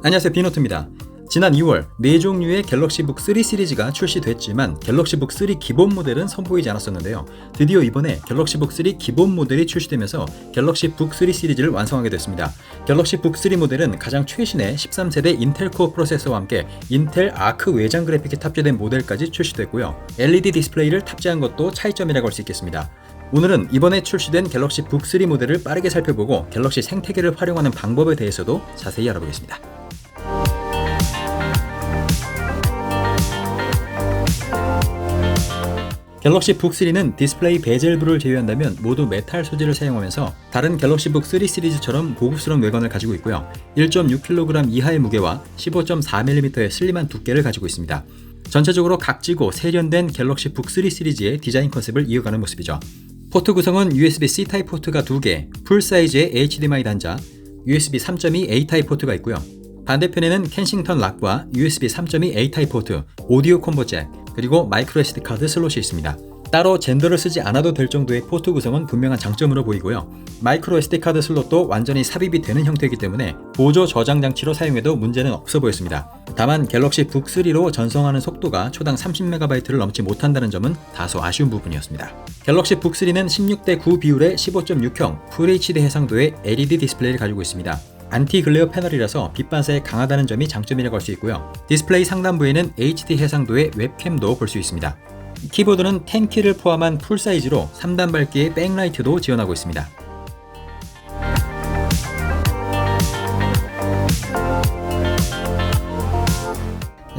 안녕하세요 비노트입니다. 지난 2월 네 종류의 갤럭시북 3 시리즈가 출시됐지만 갤럭시북 3 기본 모델은 선보이지 않았었는데요. 드디어 이번에 갤럭시북 3 기본 모델이 출시되면서 갤럭시북 3 시리즈를 완성하게 됐습니다. 갤럭시북 3 모델은 가장 최신의 13세대 인텔 코어 프로세서와 함께 인텔 아크 외장 그래픽이 탑재된 모델까지 출시됐고요. LED 디스플레이를 탑재한 것도 차이점이라고 할 수 있겠습니다. 오늘은 이번에 출시된 갤럭시 북3 모델을 빠르게 살펴보고 갤럭시 생태계를 활용하는 방법에 대해서도 자세히 알아보겠습니다. 갤럭시 북 3는 디스플레이 베젤부를 제외한다면 모두 메탈 소재를 사용하면서 다른 갤럭시 북3 시리즈처럼 고급스러운 외관을 가지고 있고요. 1.6kg 이하의 무게와 15.4mm의 슬림한 두께를 가지고 있습니다. 전체적으로 각지고 세련된 갤럭시 북3 시리즈의 디자인 컨셉을 이어가는 모습이죠. 포트 구성은 USB-C 타입 포트가 2개, 풀 사이즈의 HDMI 단자, USB 3.2 A 타입 포트가 있고요. 반대편에는 켄싱턴 락과 USB 3.2 A 타입 포트, 오디오 콤보 잭, 그리고 마이크로 SD 카드 슬롯이 있습니다. 따로 젠더를 쓰지 않아도 될 정도의 포트 구성은 분명한 장점으로 보이고요. 마이크로 SD 카드 슬롯도 완전히 삽입이 되는 형태이기 때문에 보조 저장 장치로 사용해도 문제는 없어 보였습니다. 다만 갤럭시 북3로 전송하는 속도가 초당 30MB를 넘지 못한다는 점은 다소 아쉬운 부분이었습니다. 갤럭시 북3는 16대 9 비율의 15.6형 FHD 해상도의 LED 디스플레이를 가지고 있습니다. 안티 글레어 패널이라서 빛 반사에 강하다는 점이 장점이라고 할 수 있고요. 디스플레이 상단부에는 HD 해상도의 웹캠도 볼 수 있습니다. 키보드는 10키를 포함한 풀 사이즈로 3단 밝기의 백라이트도 지원하고 있습니다.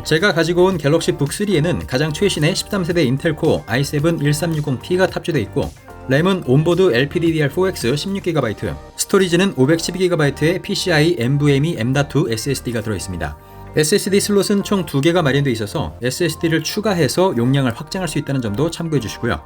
제가 가지고 온 갤럭시 북 3에는 가장 최신의 13세대 인텔 코어 i7 1360P가 탑재되어 있고 램은 온보드 LPDDR4X 16GB, 스토리지는 512GB의 PCI NVMe M.2 SSD가 들어있습니다. SSD 슬롯은 총 2개가 마련되어 있어서 SSD를 추가해서 용량을 확장할 수 있다는 점도 참고해 주시고요.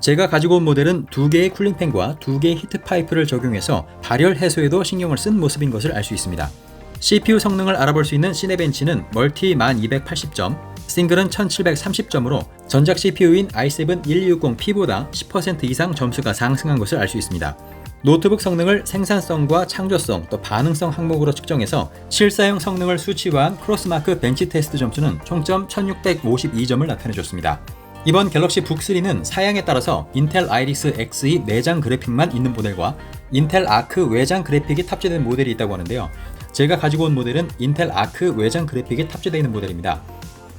제가 가지고 온 모델은 2개의 쿨링팬과 2개의 히트파이프를 적용해서 발열 해소에도 신경을 쓴 모습인 것을 알 수 있습니다. CPU 성능을 알아볼 수 있는 시네벤치는 멀티 1280점, 싱글은 1730점으로 전작 CPU인 i7 1260P보다 10% 이상 점수가 상승한 것을 알 수 있습니다. 노트북 성능을 생산성과 창조성 또 반응성 항목으로 측정해서 실사용 성능을 수치화한 크로스마크 벤치 테스트 점수는 총점 1652점을 나타내줬습니다. 이번 갤럭시 북3는 사양에 따라서 인텔 아이리스 Xe 내장 그래픽만 있는 모델과 인텔 아크 외장 그래픽이 탑재된 모델이 있다고 하는데요. 제가 가지고 온 모델은 인텔 아크 외장 그래픽이 탑재되어 있는 모델입니다.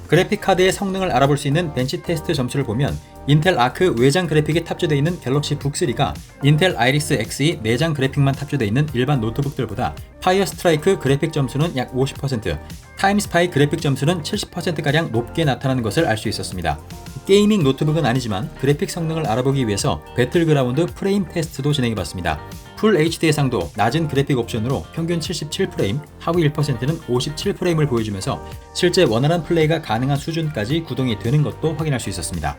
그래픽 카드의 성능을 알아볼 수 있는 벤치 테스트 점수를 보면 인텔 아크 외장 그래픽이 탑재되어 있는 갤럭시 북3가 인텔 아이리스 Xe 내장 그래픽만 탑재되어 있는 일반 노트북들보다 파이어 스트라이크 그래픽 점수는 약 50%, 타임스파이 그래픽 점수는 70%가량 높게 나타나는 것을 알 수 있었습니다. 게이밍 노트북은 아니지만 그래픽 성능을 알아보기 위해서 배틀그라운드 프레임 테스트도 진행해봤습니다. 풀 HD 해상도, 낮은 그래픽 옵션으로 평균 77프레임, 하위 1%는 57프레임을 보여주면서 실제 원활한 플레이가 가능한 수준까지 구동이 되는 것도 확인할 수 있었습니다.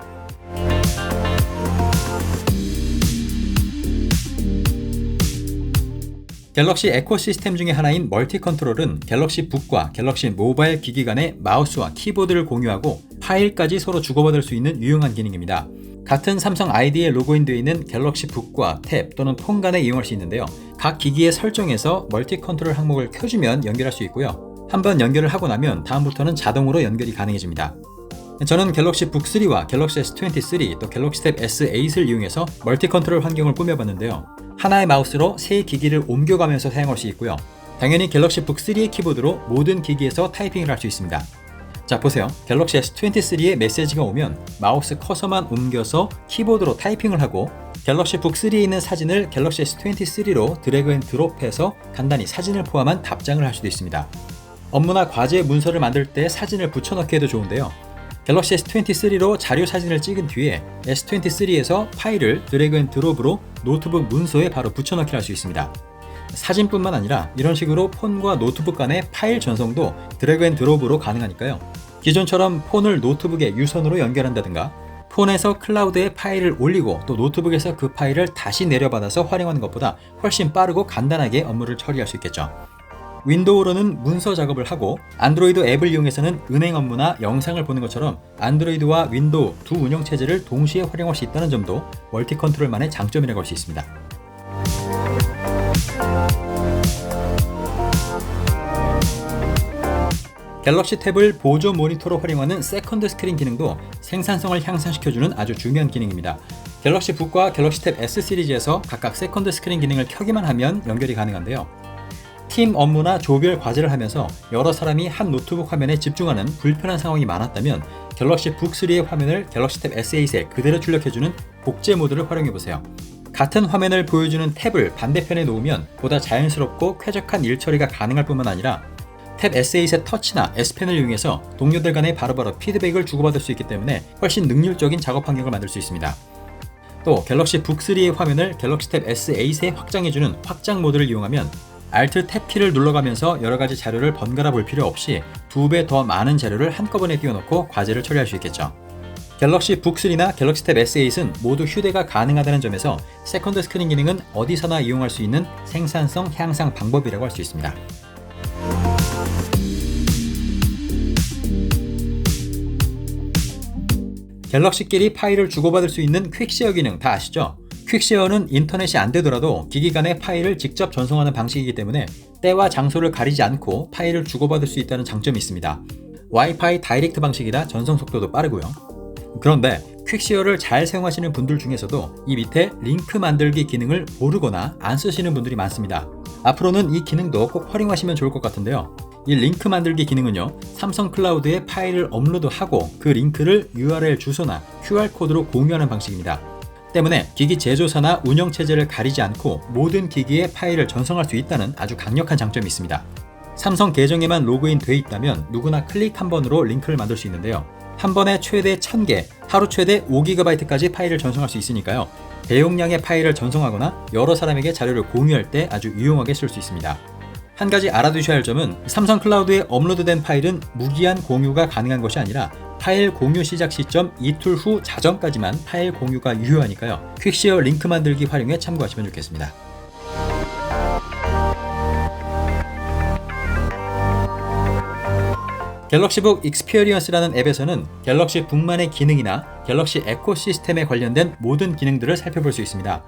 갤럭시 에코 시스템 중의 하나인 멀티 컨트롤은 갤럭시 북과 갤럭시 모바일 기기 간의 마우스와 키보드를 공유하고 파일까지 서로 주고받을 수 있는 유용한 기능입니다. 같은 삼성 아이디에 로그인되어 있는 갤럭시 북과 탭 또는 폰 간에 이용할 수 있는데요. 각 기기의 설정에서 멀티 컨트롤 항목을 켜주면 연결할 수 있고요. 한번 연결을 하고 나면 다음부터는 자동으로 연결이 가능해집니다. 저는 갤럭시 북3와 갤럭시 S23 또 갤럭시 탭 S8을 이용해서 멀티 컨트롤 환경을 꾸며봤는데요. 하나의 마우스로 세 기기를 옮겨가면서 사용할 수 있고요. 당연히 갤럭시 북3의 키보드로 모든 기기에서 타이핑을 할 수 있습니다. 자 보세요. 갤럭시 S23의 메시지가 오면 마우스 커서만 옮겨서 키보드로 타이핑을 하고 갤럭시 북3에 있는 사진을 갤럭시 S23로 드래그 앤 드롭해서 간단히 사진을 포함한 답장을 할 수도 있습니다. 업무나 과제 문서를 만들 때 사진을 붙여넣기 에도 좋은데요. 갤럭시 S23로 자료 사진을 찍은 뒤에 S23에서 파일을 드래그 앤 드롭으로 노트북 문서에 바로 붙여넣기 할수 있습니다. 사진뿐만 아니라 이런 식으로 폰과 노트북 간의 파일 전송도 드래그 앤 드롭으로 가능하니까요. 기존처럼 폰을 노트북에 유선으로 연결한다든가 폰에서 클라우드에 파일을 올리고 또 노트북에서 그 파일을 다시 내려받아서 활용하는 것보다 훨씬 빠르고 간단하게 업무를 처리할 수 있겠죠. 윈도우로는 문서 작업을 하고 안드로이드 앱을 이용해서는 은행 업무나 영상을 보는 것처럼 안드로이드와 윈도우 두 운영 체제를 동시에 활용할 수 있다는 점도 멀티 컨트롤만의 장점이라고 할 수 있습니다. 갤럭시 탭을 보조 모니터로 활용하는 세컨드 스크린 기능도 생산성을 향상시켜주는 아주 중요한 기능입니다. 갤럭시 북과 갤럭시 탭 S 시리즈에서 각각 세컨드 스크린 기능을 켜기만 하면 연결이 가능한데요. 팀 업무나 조별 과제를 하면서 여러 사람이 한 노트북 화면에 집중하는 불편한 상황이 많았다면 갤럭시 북3의 화면을 갤럭시 탭 S8에 그대로 출력해주는 복제 모드를 활용해보세요. 같은 화면을 보여주는 탭을 반대편에 놓으면 보다 자연스럽고 쾌적한 일 처리가 가능할 뿐만 아니라 탭 S8의 터치나 S펜을 이용해서 동료들 간에 바로바로 피드백을 주고받을 수 있기 때문에 훨씬 능률적인 작업 환경을 만들 수 있습니다. 또 갤럭시 북3의 화면을 갤럭시 탭 S8에 확장해주는 확장 모드를 이용하면 Alt 탭 키를 눌러가면서 여러 가지 자료를 번갈아 볼 필요 없이 두 배 더 많은 자료를 한꺼번에 띄워놓고 과제를 처리할 수 있겠죠. 갤럭시 북3나 갤럭시 탭 S8은 모두 휴대가 가능하다는 점에서 세컨드 스크린 기능은 어디서나 이용할 수 있는 생산성 향상 방법이라고 할 수 있습니다. 갤럭시끼리 파일을 주고받을 수 있는 퀵쉐어 기능 다 아시죠? 퀵쉐어는 인터넷이 안 되더라도 기기 간의 파일을 직접 전송하는 방식이기 때문에 때와 장소를 가리지 않고 파일을 주고받을 수 있다는 장점이 있습니다. 와이파이 다이렉트 방식이라 전송 속도도 빠르고요. 그런데 퀵쉐어를 잘 사용하시는 분들 중에서도 이 밑에 링크 만들기 기능을 모르거나 안 쓰시는 분들이 많습니다. 앞으로는 이 기능도 꼭 활용하시면 좋을 것 같은데요. 이 링크 만들기 기능은요, 삼성 클라우드에 파일을 업로드하고 그 링크를 URL 주소나 QR코드로 공유하는 방식입니다. 때문에 기기 제조사나 운영체제를 가리지 않고 모든 기기에 파일을 전송할 수 있다는 아주 강력한 장점이 있습니다. 삼성 계정에만 로그인 돼 있다면 누구나 클릭 한 번으로 링크를 만들 수 있는데요. 한 번에 최대 1000개, 하루 최대 5GB까지 파일을 전송할 수 있으니까요. 대용량의 파일을 전송하거나 여러 사람에게 자료를 공유할 때 아주 유용하게 쓸 수 있습니다. 한 가지 알아두셔야 할 점은 삼성 클라우드에 업로드된 파일은 무기한 공유가 가능한 것이 아니라 파일 공유 시작 시점 이틀 후 자정까지만 파일 공유가 유효하니까요. 퀵쉐어 링크 만들기 활용에 참고하시면 좋겠습니다. 갤럭시북 익스피리언스라는 앱에서는 갤럭시 북만의 기능이나 갤럭시 에코 시스템에 관련된 모든 기능들을 살펴볼 수 있습니다.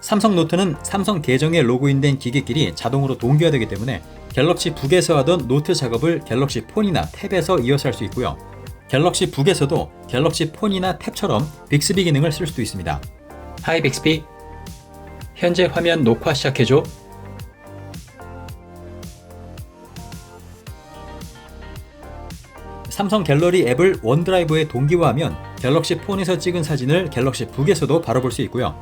삼성 노트는 삼성 계정에 로그인된 기기끼리 자동으로 동기화 되기 때문에 갤럭시 북에서 하던 노트 작업을 갤럭시 폰이나 탭에서 이어서 할 수 있고요. 갤럭시 북에서도 갤럭시 폰이나 탭처럼 빅스비 기능을 쓸 수도 있습니다. 하이 빅스비 현재 화면 녹화 시작해줘. 삼성 갤러리 앱을 원드라이브에 동기화하면 갤럭시 폰에서 찍은 사진을 갤럭시 북에서도 바로 볼 수 있고요.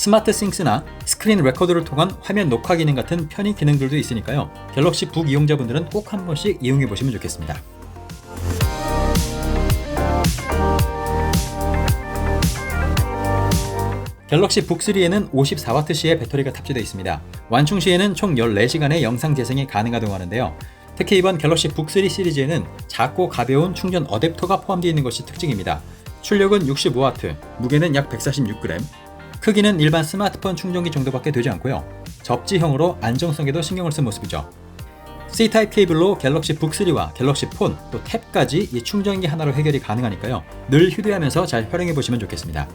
스마트 싱스나 스크린 레코더를 통한 화면 녹화 기능 같은 편의 기능들도 있으니까요. 갤럭시 북 이용자분들은 꼭 한 번씩 이용해 보시면 좋겠습니다. 갤럭시 북3에는 54W시의 배터리가 탑재되어 있습니다. 완충 시에는 총 14시간의 영상 재생이 가능하다고 하는데요. 특히 이번 갤럭시 북3 시리즈에는 작고 가벼운 충전 어댑터가 포함되어 있는 것이 특징입니다. 출력은 65W, 무게는 약 146g, 크기는 일반 스마트폰 충전기 정도밖에 되지 않고요. 접지형으로 안정성에도 신경을 쓴 모습이죠. C-타입 케이블로 갤럭시 북3와 갤럭시 폰, 또 탭까지 이 충전기 하나로 해결이 가능하니까요. 늘 휴대하면서 잘 활용해 보시면 좋겠습니다.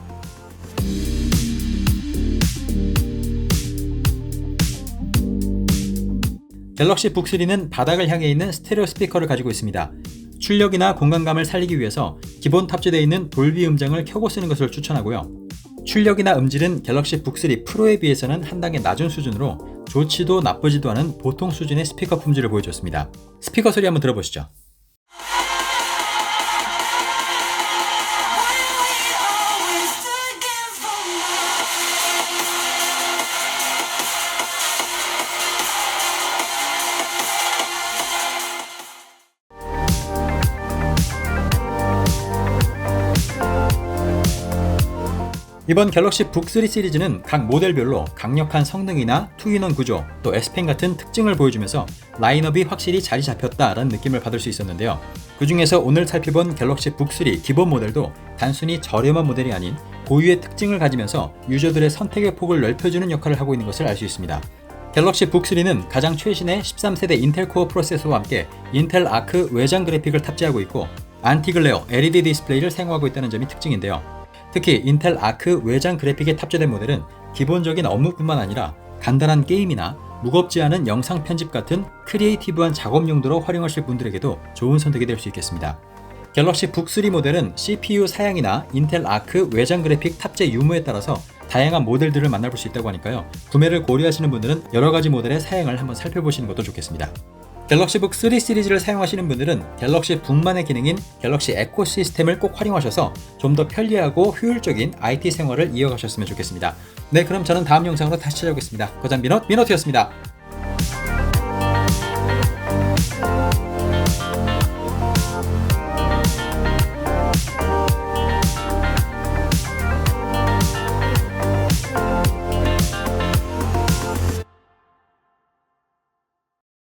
갤럭시 북3는 바닥을 향해 있는 스테레오 스피커를 가지고 있습니다. 출력이나 공간감을 살리기 위해서 기본 탑재되어 있는 돌비 음장을 켜고 쓰는 것을 추천하고요. 출력이나 음질은 갤럭시 북3 프로에 비해서는 한 단계 낮은 수준으로 좋지도 나쁘지도 않은 보통 수준의 스피커 품질을 보여줬습니다. 스피커 소리 한번 들어보시죠. 이번 갤럭시 북3 시리즈는 각 모델별로 강력한 성능이나 투인원 구조, 또 S펜 같은 특징을 보여주면서 라인업이 확실히 자리 잡혔다라는 느낌을 받을 수 있었는데요. 그 중에서 오늘 살펴본 갤럭시 북3 기본 모델도 단순히 저렴한 모델이 아닌 고유의 특징을 가지면서 유저들의 선택의 폭을 넓혀주는 역할을 하고 있는 것을 알 수 있습니다. 갤럭시 북3는 가장 최신의 13세대 인텔 코어 프로세서와 함께 인텔 아크 외장 그래픽을 탑재하고 있고 안티글레어 LED 디스플레이를 사용하고 있다는 점이 특징인데요. 특히 인텔 아크 외장 그래픽에 탑재된 모델은 기본적인 업무뿐만 아니라 간단한 게임이나 무겁지 않은 영상 편집 같은 크리에이티브한 작업 용도로 활용하실 분들에게도 좋은 선택이 될 수 있겠습니다. 갤럭시 북3 모델은 CPU 사양이나 인텔 아크 외장 그래픽 탑재 유무에 따라서 다양한 모델들을 만나볼 수 있다고 하니까요. 구매를 고려하시는 분들은 여러 가지 모델의 사양을 한번 살펴보시는 것도 좋겠습니다. 갤럭시북 3 시리즈를 사용하시는 분들은 갤럭시 북만의 기능인 갤럭시 에코 시스템을 꼭 활용하셔서 좀 더 편리하고 효율적인 IT 생활을 이어가셨으면 좋겠습니다. 네, 그럼 저는 다음 영상으로 다시 찾아오겠습니다. 거장 민호, 민호트였습니다.